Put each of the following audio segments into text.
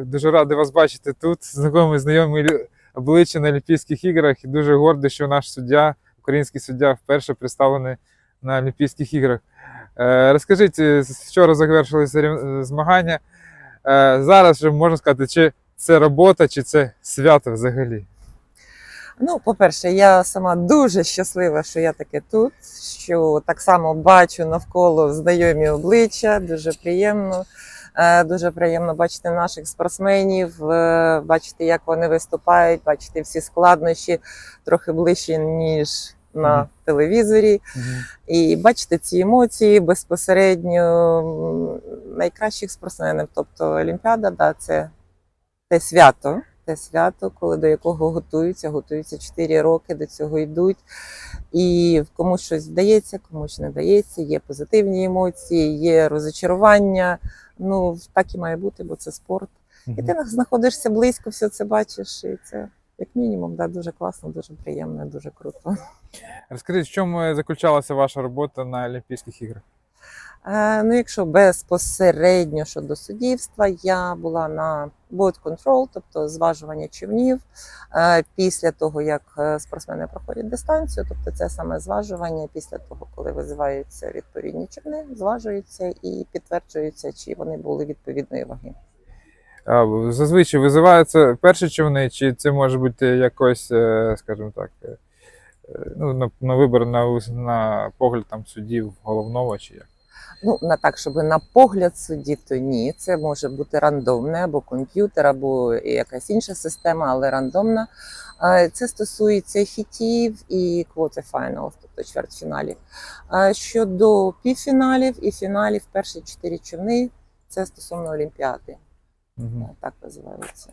Дуже радий вас бачити тут. Знайомі знайомі обличчя на Олімпійських іграх і дуже гордий, що наш суддя, український суддя, вперше представлений на Олімпійських іграх. Е, Розкажіть, е, вчора завершилися змагання. Е, Зараз вже можна сказати, чи це робота, чи це свято взагалі. Ну, по-перше, я сама дуже щаслива, що я таке тут, що так само бачу навколо знайомі обличчя, дуже приємно. Е, Дуже приємно бачити наших спортсменів, е, бачити, як вони виступають, бачити всі складнощі трохи ближче, ніж на Мгм. телевізорі. І бачити ці емоції безпосередньо найкращих спортсменів. Тобто Олімпіада, да, це те свято, те свято, коли до якого готуються, готуються 4 роки, до цього йдуть. І комусь щось вдається, комусь не вдається. Є позитивні емоції, є розочарування. Ну так і має бути, бо це спорт. І ти знаходишся близько, все це бачиш, і це. Як мінімум, да, дуже класно, дуже приємно, дуже круто. Розкажіть, в чому заключалася ваша робота на Олімпійських іграх? Е, ну, якщо безпосередньо щодо суддівства, я була на boat control, тобто зважування човнів. Е, після того, як е, спортсмени проходять дистанцію, тобто це саме зважування, після того, коли визиваються відповідні човни, зважуються і підтверджується, чи вони були відповідної ваги. Зазвичай визиваються перші човни, чи це може бути якось, скажімо так, ну, на, на вибір, на, на погляд там суддів головного чи як? Ну, не так, щоб на погляд судді, то ні. Це може бути рандомне або комп'ютер, або якась інша система, але рандомна. Це стосується хітів і quarterfinals, тобто чвертьфіналів. Щодо півфіналів і фіналів, перші чотири човни це стосовно Олімпіади, Мгм. так називається.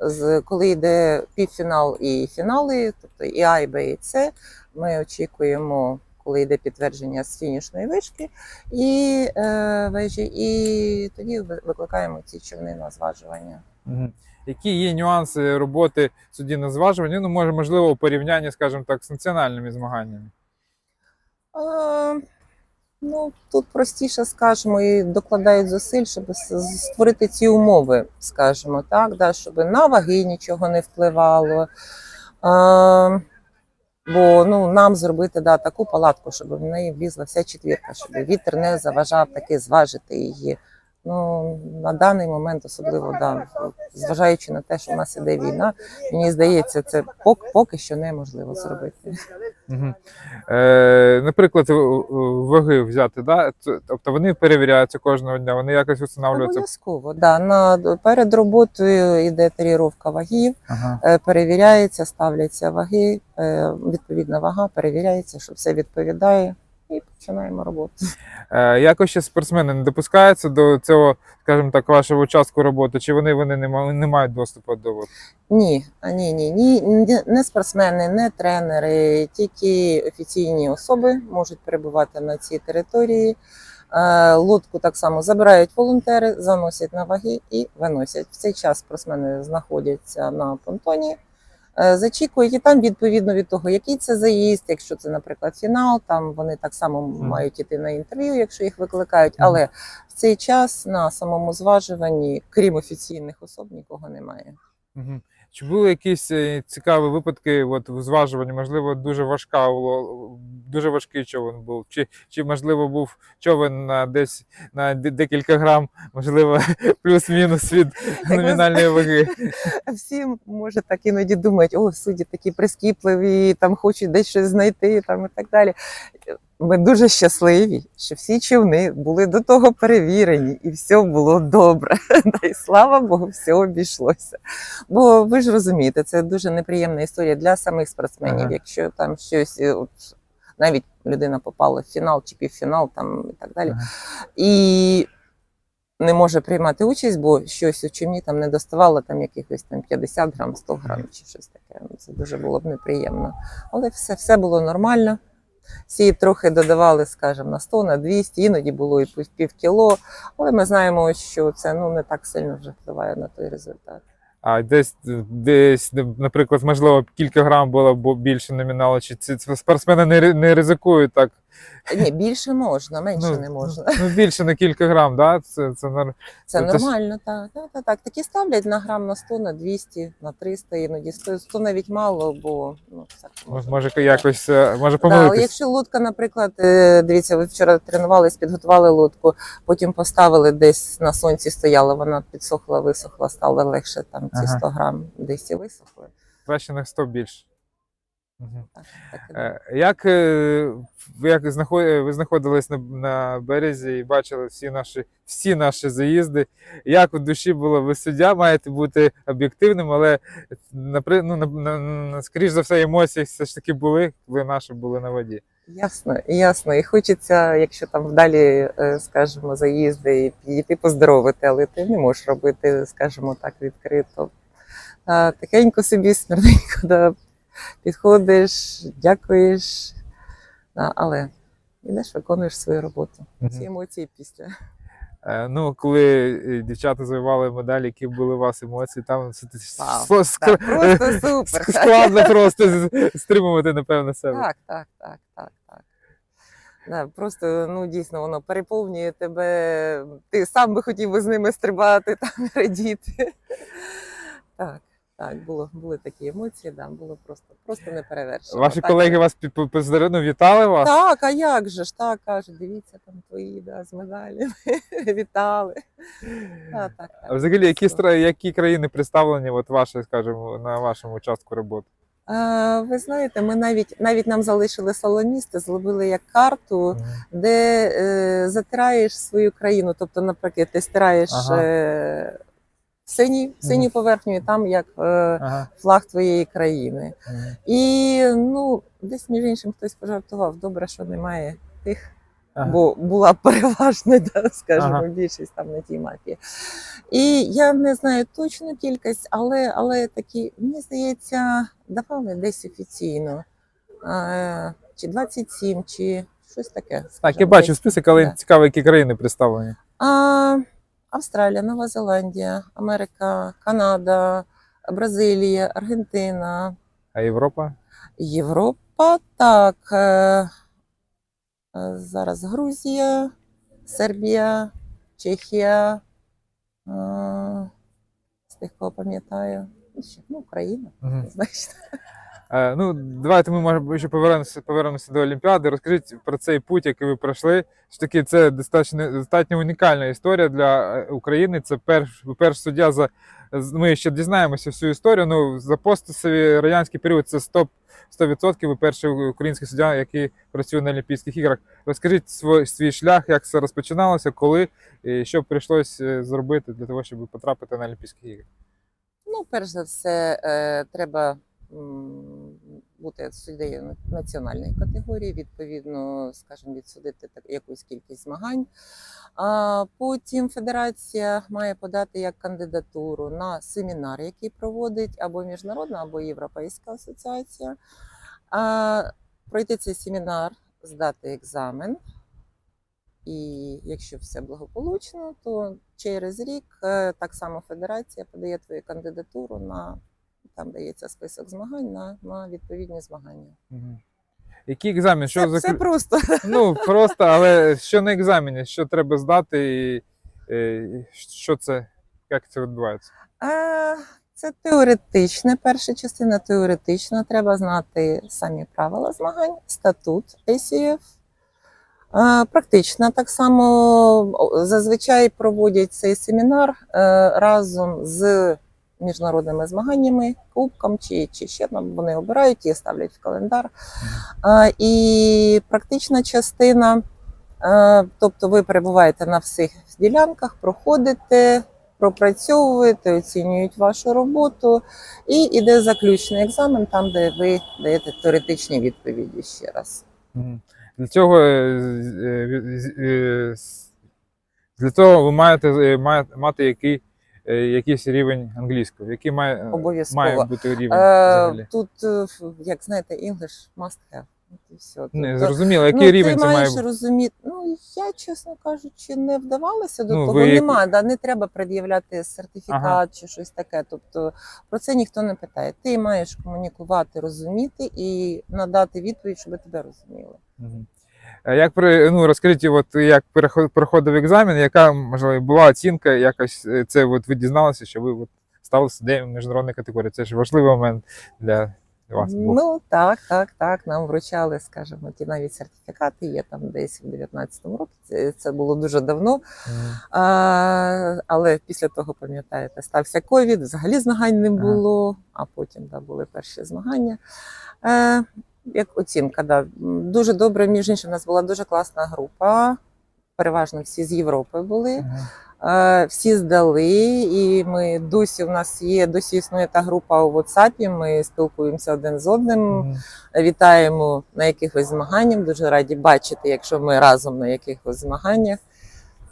З коли йде півфінал і фінали, тобто і А, і Б, і С, ми очікуємо, коли йде підтвердження з фінішної вишки і е, вежі, і тоді викликаємо ці човни на зважування. Мгм. Які є нюанси роботи судді на зважуванні? Ну, може, можливо, у порівнянні, скажімо так, з національними змаганнями. Е, ну, тут простіше скажемо, і докладають зусиль, щоб створити ці умови, скажімо так, да, щоб на ваги нічого не впливало. Е, бо ну, нам зробити да, таку палатку, щоб в неї влізла вся четвірка, щоб вітер не заважав таки зважити її. Ну, на даний момент, особливо, да, зважаючи на те, що в нас іде війна, мені здається, це поки, поки що неможливо зробити. Угу. Е, наприклад, ваги взяти, да? Тобто вони перевіряються кожного дня, вони якось встановлюються. Обов'язково, да. На, перед роботою йде таріровка вагів, Ага. е, перевіряється, ставляться ваги, е, відповідна вага, перевіряється, що все відповідає, і починаємо роботу. Е, якось ще спортсмени не допускаються до цього, скажімо так, вашого участку роботи, чи вони, вони не, ма- не мають доступу до от? Ні, ні, ні, ні, не спортсмени, не тренери, тільки офіційні особи можуть перебувати на цій території. Е, Лодку так само забирають волонтери, заносять на ваги і виносять. В цей час спортсмени знаходяться на понтоні, зачікують, і там відповідно від того, який це заїзд, якщо це, наприклад, фінал, там вони так само мають іти на інтерв'ю, якщо їх викликають. Але в цей час на самому зважуванні, крім офіційних особ, нікого немає. Чи були якісь е, цікаві випадки от, в зважуванні? Можливо, дуже важка дуже важкий човен був, чи, чи можливо був човен на десь на декілька грам, можливо, плюс-мінус від номінальної ваги. Всі може так іноді думають, о, судді такі прискіпливі, там хочуть десь щось знайти, там і так далі. Ми дуже щасливі, що всі човни були до того перевірені, і все було добре. Та й слава Богу, все обійшлося. Бо ви ж розумієте, це дуже неприємна історія для самих спортсменів. Ага. Якщо там щось, е, от, навіть людина попала в фінал чи півфінал, там і так далі. Ага. І не може приймати участь, бо щось у човні там не доставало там якихось там 50 грам, 100 грам чи щось таке. Це дуже було б неприємно. Але все, все було нормально. Всі трохи додавали, скажімо, на 100, на 200, іноді було і пів- кіло. Але ми знаємо, що це ну, не так сильно вже впливає на той результат. А десь, десь, наприклад, можливо, кілька грам було більше номіналу, чи ці спортсмени не, не ризикують так Ні, більше можна, менше Ну, не можна. Ну, більше на кілька грам, да? Це, це нор- Це Це ж- нормально, так, так, так, так. Такі ставлять на грам на 100, на 200, на 300, іноді 100, 100 навіть мало, бо ну, може. може якось е, може Да, але якщо лодка, наприклад, е, дивіться, ви вчора тренувались, підготували лодку, потім поставили десь на сонці стояла, вона підсохла, висохла, стало легше там ці Ага. 100 грам десь і висохли. Краще на 100 більше. Мгм. Так, так і Е, Як, е, ви як знаход- ви знаходились на, на березі і бачили всі наші, всі наші заїзди? Як в душі було? Ви суддя, маєте бути об'єктивним, але напри, ну, на, на, на, скоріш за все, емоції все ж таки були, коли наші були на воді. Ясно, ясно. І хочеться, якщо там вдалі, е, скажімо, заїзди, і підійти поздоровити, але ти не можеш робити, скажімо так, відкрито. Тихенько собі, смирненько, да, підходиш, дякуєш, але йдеш, виконуєш свою роботу. Ці емоції після. Е, Ну, коли е, дівчата завоювали медалі, які були у вас емоції, там Вау, Так, просто супер. складно просто стримувати, напевно, себе. Так, так, так, так, так. Да, просто ну дійсно воно переповнює тебе. Ти сам би хотів би з ними стрибати там радіти. Так, так, було, були такі емоції, да, було просто, просто неперевершено. Ваші Так, колеги вас під- під- ну, вітали вас? Так, а як же ж? Так, кажуть, дивіться там твої да, з медалями. Вітали. Так, так, А взагалі, які, які країни представлені от ваші, скажімо, на вашому участку роботи? А, ви знаєте, ми навіть навіть нам залишили салоністи, зробили як карту. де е, затираєш свою країну. Тобто, наприклад, ти стираєш Ага. е, синій, синю поверхню, і там як е, Ага. флаг твоєї країни. Мгм. І ну, десь між іншим хтось пожартував. Добре, що немає тих, Ага. бо була переважна, да, скажімо, Ага. більшість там на тій мапі. І я не знаю точну кількість, але, але такі, мені здається, давали десь офіційно. Е, чи 27, чи щось таке. Так, я бачу список, але Да. цікаво, які країни представлені. А, Австралія, Нова Зеландія, Америка, Канада, Бразилія, Аргентина, А Європа? Європа. Так. е, е, Зараз Грузія, Сербія, Чехія. е, З тих, кого пам'ятаю. Ну, Україна, Мгм. значить. Е, ну, давайте ми може ще повернемося, повернемося до Олімпіади. Розкажіть про цей путь, який ви пройшли. Що таки це достатньо, достатньо унікальна історія для е, України. Це перш, ви перший суддя за ми ще дізнаємося всю історію. Ну за постсові радянський період це 100%, 100% ви перший український суддя, який працює на Олімпійських іграх. Розкажіть свій, свій шлях, як це розпочиналося, коли і що прийшлося зробити для того, щоб потрапити на Олімпійські ігри. Ну, перш за все, е, треба бути суддею національної категорії, відповідно, скажімо, відсудити якусь кількість змагань. А потім федерація має подати як кандидатуру на семінар, який проводить або міжнародна, або європейська асоціація. А, пройти цей семінар, здати екзамен. І якщо все благополучно, то через рік е, так само федерація подає твою кандидатуру на там дається список змагань на, на відповідні змагання. Мгм. Який екзамен? Що Це, за все просто. Ну, просто, але що на екзамені, що треба здати, і, і що це, як це відбувається? Е, Це теоретичне, перша частина теоретична. Треба знати самі правила змагань, статут ACF. Е, Практична так само зазвичай проводять цей семінар е, разом з міжнародними змаганнями, кубком чи, чи ще там вони обирають і ставлять в календар. Е, І практична частина, е, тобто ви перебуваєте на всіх ділянках, проходите, пропрацьовуєте, оцінюють вашу роботу, і йде заключний екзамен, там, де ви даєте теоретичні відповіді ще раз. Для цього, е, е, е, для того ви маєте е, мати який, е, якийсь рівень англійської, який має, Обов'язково. має бути рівень Е, взагалі. тут, е, як знаєте, English must have. І все. Не, Тобто, зрозуміло, який ну, рівень ти це має маєш розуміти. Ну я чесно кажучи, не вдавалася до Ну, того. ви Нема, да, не треба пред'являти сертифікат Ага. чи щось таке. Тобто про це ніхто не питає. Ти маєш комунікувати, розуміти і надати відповідь, щоб тебе розуміли. Мгм. Е, Як при ну розкажіть, от як проходив екзамен, яка можливо була оцінка, якось е, це от ви дізналися, що ви от стали суддею міжнародної категорії. Це ж важливий момент для вас. був. Ну так, так, так. Нам вручали, скажімо, ті навіть сертифікати є там десь в 19-му році. Це, це було дуже давно. Мгм. А, але після того, пам'ятаєте, стався ковід, взагалі змагань не було, а потім да, були перші змагання. Е, як оцінка, да. Дуже добре, між іншим, у нас була дуже класна група. Переважно всі з Європи були. Е, Всі здали, і ми досі у нас є, досі існує та група у WhatsApp, Ми спілкуємося один з одним, вітаємо на якихось змаганнях. Дуже раді бачити, якщо ми разом на якихось змаганнях.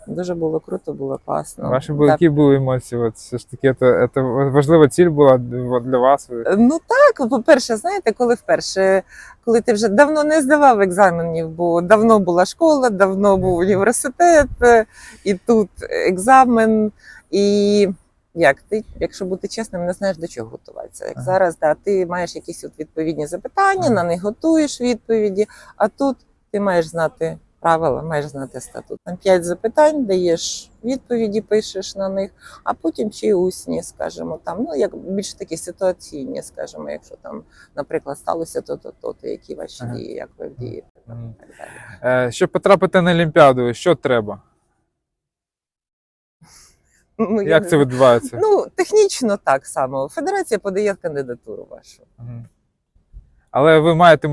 Дуже було круто, було класно. Ваші були, які були емоції? От все ж таки, це, це важлива ціль була для вас. Ну так, по-перше, знаєте, коли вперше, коли ти вже давно не здавав екзаменів, бо давно була школа, давно був університет, е, і тут екзамен, і як ти, якщо бути чесним, не знаєш до чого готуватися. Як Ага. зараз, да, ти маєш якісь от відповідні запитання, Ага. на них готуєш відповіді, а тут ти маєш знати правила, маєш знати статут. Там п'ять запитань, даєш відповіді, пишеш на них, а потім чи усні, скажімо, там, ну як більш такі ситуаційні, скажімо, якщо там, наприклад, сталося то-то, то-то, які ваші Ага. дії, як ви вдієте, так далі. Е, Щоб потрапити на Олімпіаду, що треба? Ну, Як це відбувається? Ну, технічно так само. Федерація подає кандидатуру вашу. Мгм. Але ви маєте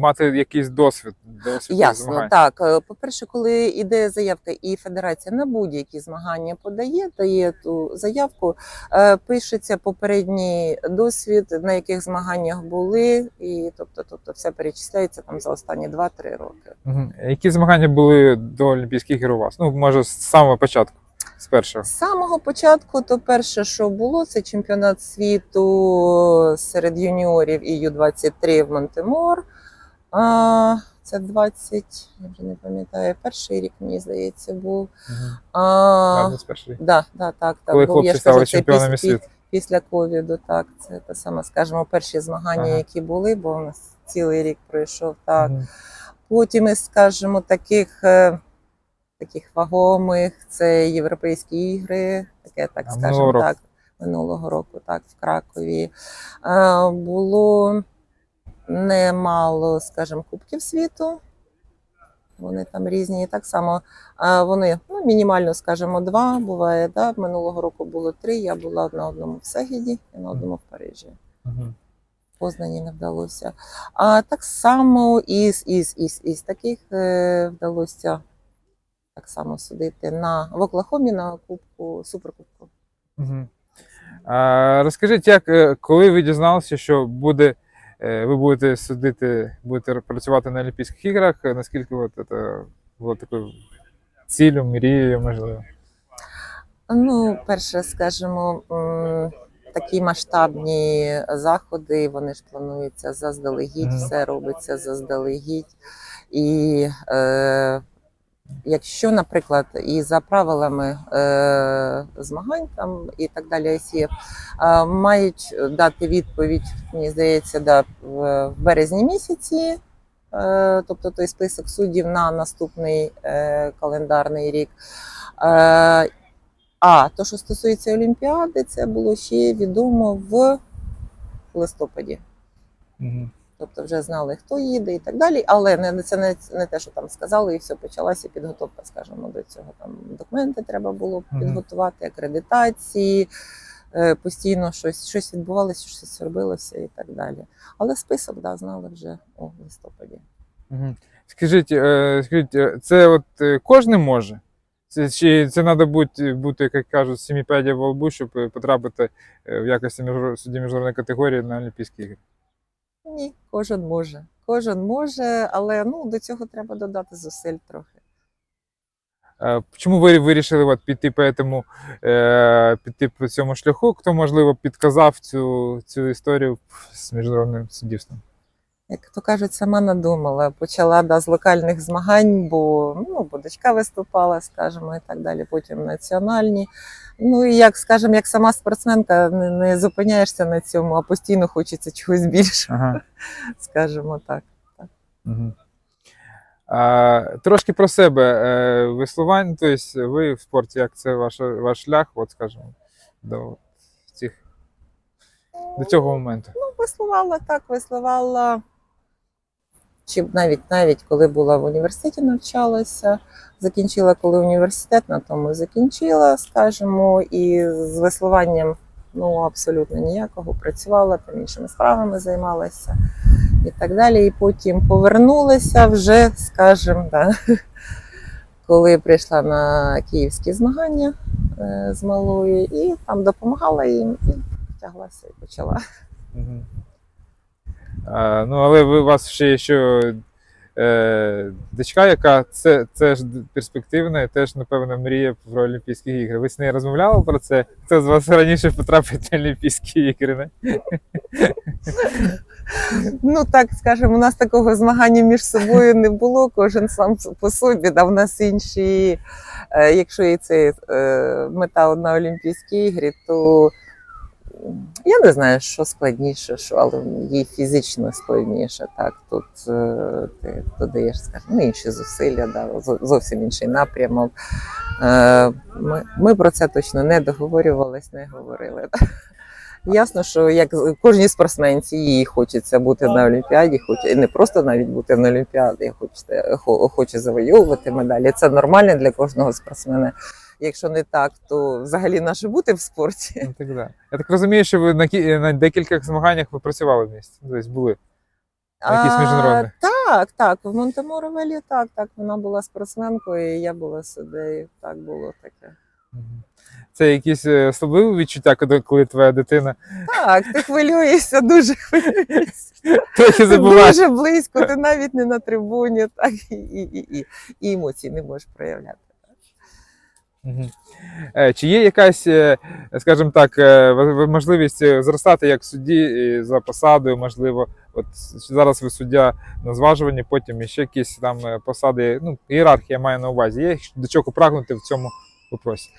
мати якийсь досвід. досвід Ясно, змагань. так. Е, По-перше, коли йде заявка, і федерація на будь-які змагання подає, дає ту заявку, е, пишеться попередній досвід, на яких змаганнях були, і тобто, тобто все перечисляється там за останні 2-3 роки. Які змагання були до Олімпійських ігор у вас? Ну, може, з самого початку, з першого. З самого початку, то перше, що було, це чемпіонат світу серед юніорів і Ю-23 в Монтемор. А, це 20, я вже не пам'ятаю, перший рік, мені здається, був. Мгм. А, Да, да, да, так, так. Коли був. хлопці Я стали кажу, чемпіонами після, світу. після ковіду, так. Це те саме, скажімо, перші змагання, Ага. які були, бо у нас цілий рік пройшов так. Мгм. Потім скажімо, таких, е, таких вагомих це європейські ігри, таке, так року? так, минулого року, так, в Кракові. Було немало, скажімо, Кубків світу. Вони там різні. І так само вони ну, мінімально, скажімо, два буває. Да? Минулого року було три. Я була на одному в Сегіді і на одному в Парижі. Познані не вдалося. А так само із, із, із, із таких е, вдалося так само судити на в Оклахомі на кубку суперкубку. Мгм. А, розкажіть, як, е, коли ви дізналися, що буде, е, ви будете судити, будете працювати на Олімпійських іграх, наскільки от це було такою ціллю, мрією, можливо? Ну, перше, скажімо, такі масштабні заходи, вони ж плануються заздалегідь, Мгм. все робиться заздалегідь. І е, якщо, наприклад, і за правилами е, змагань там і так далі ICF, е, мають дати відповідь, мені здається, да, в, березні місяці. е, Тобто той список суддів на наступний е, календарний рік. Е, а то, що стосується Олімпіади, це було ще відомо в листопаді. Мгм. Тобто вже знали, хто їде і так далі. Але не це не, не те, що там сказали, і все почалася підготовка, скажімо, до цього. Там документи треба було підготувати, акредитації. е, Постійно щось, щось відбувалося, щось робилося і так далі. Але список да, знали вже у листопаді. Скажіть, е, скажіть, е, це от кожен може? Це, чи це треба бути, бути, як кажуть, сіміпедія во лбу, щоб потрапити в якості судді міжнародної категорії на Олімпійські ігри? Ні, кожен може. Кожен може, але ну, до цього треба додати зусиль трохи. Чому ви вирішили от, піти по, этому, е, піти по цьому шляху? Хто, можливо, підказав цю, цю історію з міжнародним суддівством? Як то кажуть, сама надумала. Почала да, з локальних змагань, бо ну, бо дочка виступала, скажімо, і так далі. Потім національні. Ну і як скажімо, як сама спортсменка, не, не зупиняєшся на цьому, а постійно хочеться чогось більшого, Ага. скажімо так. Угу. А, трошки про себе. Е, веслування, тобто ви в спорті, як це ваш, ваш шлях, от скажімо, до цих до цього моменту. Ну, веслувала так, веслувала. Чи навіть навіть коли була в університеті, навчалася, закінчила коли університет, на тому закінчила, скажімо, і з веслуванням ну абсолютно ніякого. Працювала там іншими справами займалася і так далі. І потім повернулася вже, скажімо, да, коли прийшла на київські змагання е, з малою, і там допомагала їм і втяглася і почала. Ну, але ви у вас ще є що е, дочка, яка це, це ж перспективна, теж, напевно, мріє про Олімпійські ігри. Ви з нею розмовляли про це? Хто з вас раніше потрапить на Олімпійські ігри? Не? Ну так скажемо, у нас такого змагання між собою не було. Кожен сам по собі. Да, в нас інші, е, якщо і це е, мета одна Олімпійські ігри, то я не знаю, що складніше, що, але їй фізично складніше. Так, тут е, ти додаєш, скажімо, ну, інші зусилля, да, зовсім інший напрямок. Е, Ми, ми про це точно не договорювались, не говорили. Ясно, що як кожній спортсменці їй хочеться бути на Олімпіаді, хоче не просто навіть бути на Олімпіаді, хоче, хо- хоче завоювати медалі. Це нормально для кожного спортсмена. Якщо не так, то взагалі наше бути в спорті. Ну, так, да. Я так розумію, що ви на, кі- на декількох змаганнях ви працювали в місті. Тобто були. На якісь міжнародних? Так, так. В Монтеморовелі так, так. Вона була спортсменкою, і я була суддею. Так було таке. Це якісь е, особливі відчуття, коли, твоя дитина Так, ти хвилюєшся, дуже хвилюєшся. трохи забуваєш. Дуже близько, ти навіть не на трибуні, так і, і, і, і, і емоцій не можеш проявляти. Е, Чи є якась, е, скажімо так, е, можливість зростати як судді за посадою, можливо, от зараз ви суддя на зважуванні, потім ще якісь там посади, ну, ієрархія має на увазі. Є до чого прагнути в цьому вопросі,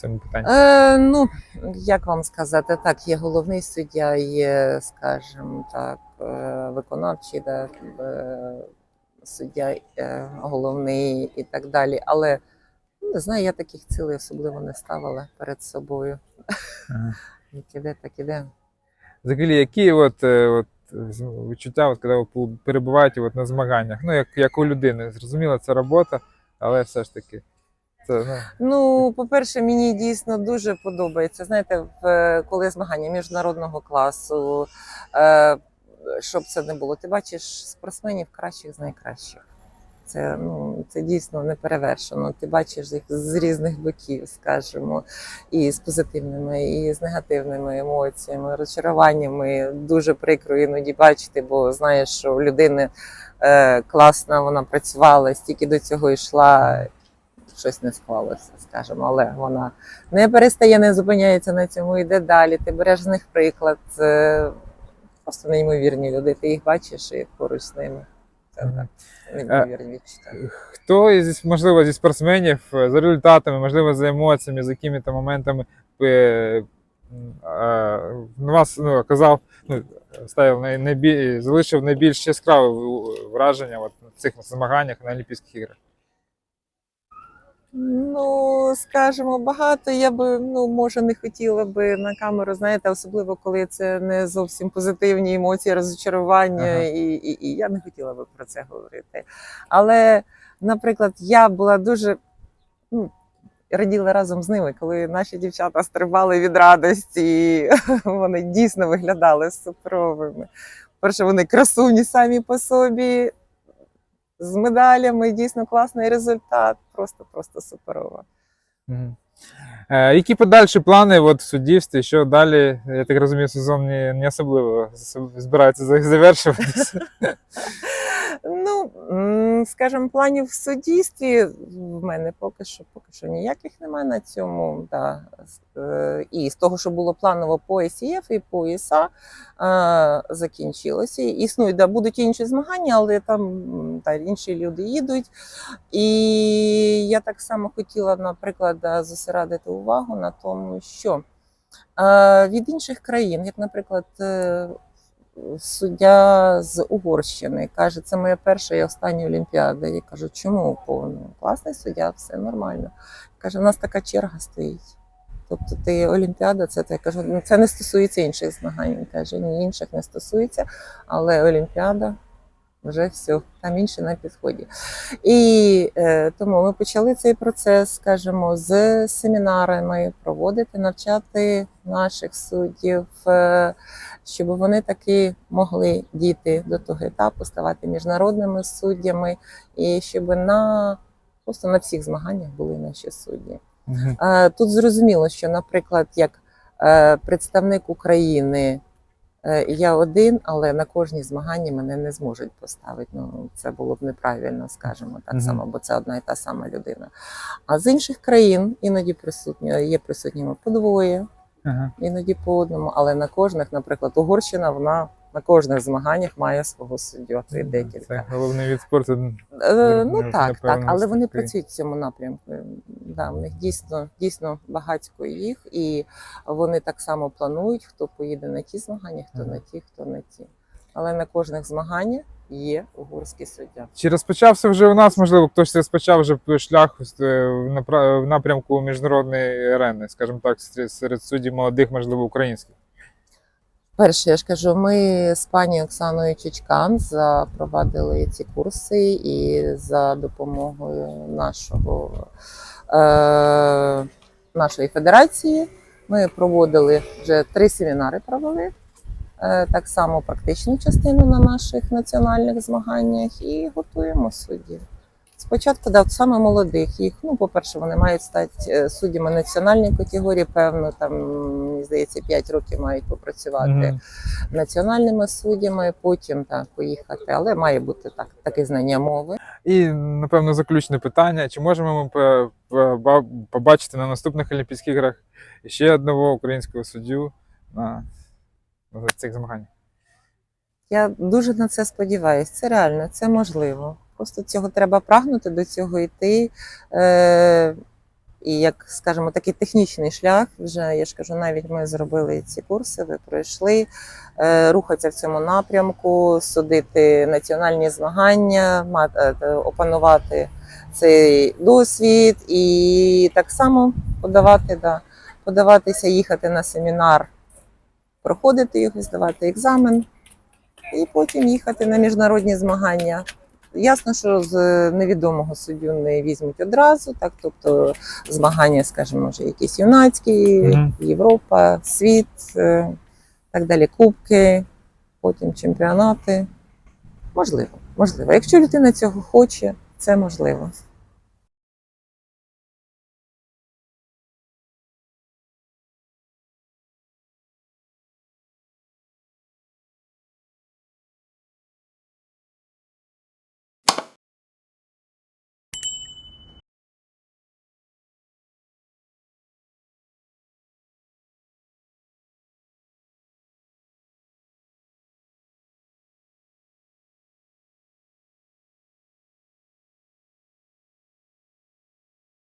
цьому питанні? Е, ну, як вам сказати, так, є головний суддя, є, скажімо так, виконавчий е, суддя головний і так далі. Але не знаю, я таких цілей особливо не ставила перед собою. Ага. Як іде, так іде. Взагалі, які от, е, от відчуття, от, коли ви перебуваєте от, на змаганнях? Ну, як, як у людини. Зрозуміло, це робота, але все ж таки. Це, ну, Ну, по-перше, мені дійсно дуже подобається. Знаєте, в коли змагання міжнародного класу, е, щоб це не було, ти бачиш спортсменів кращих з найкращих. Це, ну, це дійсно не перевершено. Ти бачиш їх з різних боків, скажімо, і з позитивними, і з негативними емоціями, розчаруваннями. Дуже прикро іноді бачити, бо знаєш, що в людини е, класна, вона працювала, стільки до цього йшла, щось не склалося, скажімо, але вона не перестає, не зупиняється на цьому, йде далі. Ти береш з них приклад. Просто неймовірні люди. Ти їх бачиш і поруч з ними. Так. Хто із, можливо, зі спортсменів е, за результатами, можливо, за емоціями, за якими-то моментами е, е, вас ну, казав, ну, ставив найбіль, залишив найбільш яскраве враження от, на цих змаганнях на Олімпійських іграх? Ну, скажімо, багато я би ну може не хотіла би на камеру, знаєте, особливо коли це не зовсім позитивні емоції, розчарування, Ага. і, і, і я не хотіла би про це говорити. Але, наприклад, я була дуже ну, раділа разом з ними, коли наші дівчата стрибали від радості, і вони дійсно виглядали суперовими. Перше, вони красуні самі по собі. З медалями дійсно класний результат, просто просто суперово. Е, які подальші плани от, в суддівстві? Що далі? Я так розумію, сезон не особливо збирається завершуватися. Ну, скажімо, планів в суддівстві в мене поки що поки що ніяких немає на цьому. Да. Е, І з того, що було планово по СІФ і по ІСА, е, закінчилося. Існують, да, будуть інші змагання, але там та, інші люди їдуть. І я так само хотіла, наприклад, да, зосередити увагу на тому, що е, від інших країн, як, наприклад, е, суддя з Угорщини каже, це моя перша і остання Олімпіада. Я кажу, чому повно? Класний суддя, все нормально. Каже, у нас така черга стоїть. Тобто ти Олімпіада, це я кажу, «Ну, це не стосується інших змагань. Він каже, ні, інших не стосується, але Олімпіада вже все, там інше на підході. І е, тому ми почали цей процес, скажімо, з семінарами проводити, навчати наших суддів, е, щоб вони таки могли дійти до того етапу, ставати міжнародними суддями, і щоб на просто на всіх змаганнях були наші судді. Е, Тут зрозуміло, що, наприклад, як е, представник України е, я один, але на кожні змагання мене не зможуть поставити. Ну це було б неправильно, скажімо так само, бо це одна і та сама людина. А з інших країн іноді присутні є присутніми по двоє, Ага. іноді по одному, але на кожних, наприклад, Угорщина, вона на кожних змаганнях має свого суддю, й декілька. Це головний від спорту. Е, Ну, ну так, так, але вони такий. працюють в цьому напрямку. Да, в них дійсно дійсно багатько їх, і вони так само планують, хто поїде на ті змагання, хто Ага. на ті, хто на ті. Але на кожних змаганнях є угорський суддя. Чи розпочався вже у нас, можливо, хтось розпочав вже шлях е, в напрямку міжнародної арени, скажімо так, серед- серед суддів молодих, можливо, українських? Перше, я ж кажу, ми з пані Оксаною Чичкан запровадили ці курси і за допомогою нашого, е, нашої федерації ми проводили вже три семінари провели. Е, так само практичну частину на наших національних змаганнях і готуємо суддів. Спочатку дав саме молодих їх. Ну, по-перше, вони мають стати е, суддями національної категорії, певно, там, мені здається, 5 років мають попрацювати Мгм. національними суддями, потім так поїхати, але має бути так, таке знання мови. І, напевно, заключне питання: чи можемо ми по- по- ба- побачити на наступних Олімпійських іграх ще одного українського суддю на, на цих змаганнях? Я дуже на це сподіваюся. Це реально, це можливо. Просто цього треба прагнути, до цього йти. Е- і як скажімо, такий технічний шлях, вже я ж кажу, навіть ми зробили ці курси, ви пройшли, е, рухатися в цьому напрямку, судити національні змагання, мати, е, опанувати цей досвід і так само подавати, да, подаватися, їхати на семінар, проходити його, здавати екзамен і потім їхати на міжнародні змагання. Ясно, що з невідомого суддю не візьмуть одразу, так тобто змагання, скажімо, вже якісь юнацькі, Мгм. Європа, світ, е, так далі, кубки, потім чемпіонати. Можливо, можливо. Якщо людина цього хоче, це можливо.